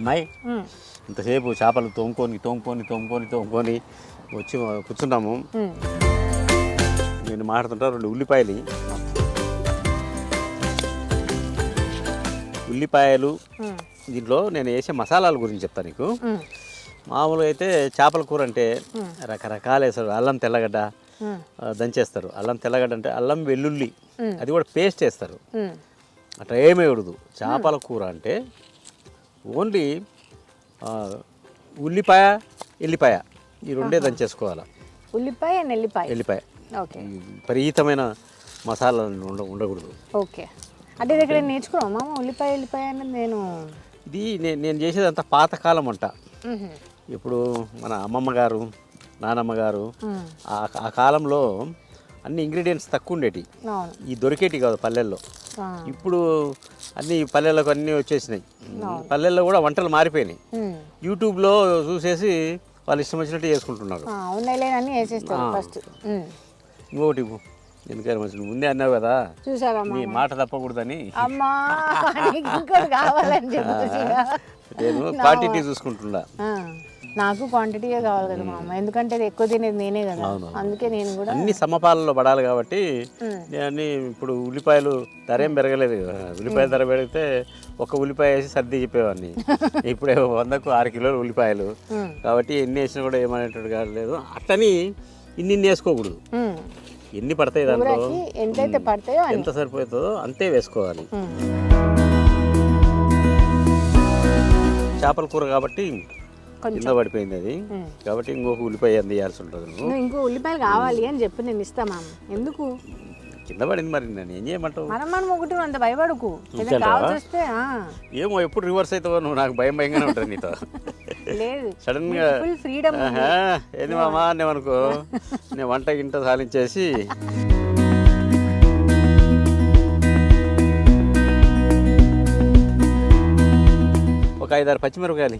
అమ్మాయి ఇంతసేపు చేపలు తోముకొని తోముకొని తోముకొని తోముకొని వచ్చి కూర్చున్నాము. నేను మాట్లాడుతుంటా రెండు ఉల్లిపాయలు. ఉల్లిపాయలు దీంట్లో నేను వేసే మసాలాల గురించి చెప్తాను నీకు. మామూలుగా అయితే చేపల కూర అంటే రకరకాలు వేస్తారు. అల్లం తెల్లగడ్డ దంచేస్తారు. అల్లం తెల్లగడ్డ అంటే అల్లం వెల్లుల్లి. అది కూడా పేస్ట్ వేస్తారు. అట్లా ఏమీ ఉడదు. చేపల కూర అంటే ఓన్లీ ఉల్లిపాయ ఎల్లిపాయ. ఈ రెండే దంచేసుకోవాలి? ఉల్లిపాయ ఎల్లిపాయ. ఓకే. ఈ విపరీతమైన మసాలాలు ఉండ ఉండకూడదు. ఓకే. అంటే ఇది ఇక్కడ నేర్చుకున్నాం మామ ఉల్లిపాయ ఉల్లిపాయ అనేది నేను ఇది నేను చేసేదంతా పాతకాలం అంట. ఇప్పుడు మన అమ్మమ్మ గారు నానమ్మ గారు ఆ కాలంలో అన్ని ఇంగ్రీడియంట్స్ తక్కువ ఉండేటి ఈ దొరికేటి కాదు పల్లెల్లో. ఇప్పుడు అన్ని పల్లెలకు అన్నీ వచ్చేసినాయి. పల్లెల్లో కూడా వంటలు మారిపోయినాయి. యూట్యూబ్లో చూసేసి వాళ్ళు ఇష్టం వచ్చినట్టు చేసుకుంటున్నారు. ఇంకొకటి ఎందుకని మంచి ముందే అన్నావు కదా. మామ? మాట తప్పకూడదని. ఇంకోటి నేను క్వాంటిటీ చూసుకుంటున్నా. నాకు క్వాంటిటీయే కావాలి కదా మామ ఎందుకంటే ఇది ఎక్కువ తినేది నేనే కదా. అందుకే నేను కూడా అన్ని సమపాలలో పడాలి కాబట్టి అన్ని ఇప్పుడు ఉల్లిపాయలు ధర ఏం పెరగలేదు కదా. ఉల్లిపాయ ధర పెరిగితే ఒక ఉల్లిపాయ వేసి సర్ది చెప్పేవాడిని ఇప్పుడు వందకు ఆరు కిలోలు ఉల్లిపాయలు. కాబట్టి ఎన్ని వేసినా కూడా ఏమనేటట్టు కాలేదు అట్లని ఇన్ని ఇన్ని వేసుకోకూడదు. ఎన్ని పడతాయి దాంట్లో ఎంతైతే పడతాయో ఎంత సరిపోతుందో అంతే వేసుకోవాలి. చేపల కూర కాబట్టి. కింద పడిపోయింది అది. కాబట్టి ఇంకొక ఉల్లిపాయ అందియాల్సి ఉంటుంది. నువ్వు ఇంకో ఉల్లిపాయలు కావాలి అని చెప్పి నేను ఇస్తా మామ. ఎందుకు? కింద పడింది మరి నేను ఏం చేయమంటావు? మనం మనం ఒకటి అంత భయపడకు. ఏదైనా? కావాల్సి వస్తే ఆ, ఏమో ఎప్పుడు రివర్స్ అవుతావో నువ్వు నాకు భయం భయంగానే ఉంటుంది నీతో. లేదు. సడన్గా ఫుల్ ఫ్రీడమ్ ఆహా, ఏంది మామా అనుకో? నేను వంట గింట సాలించేసి. ఒక ఐదారు పచ్చిమిరపకాయలు.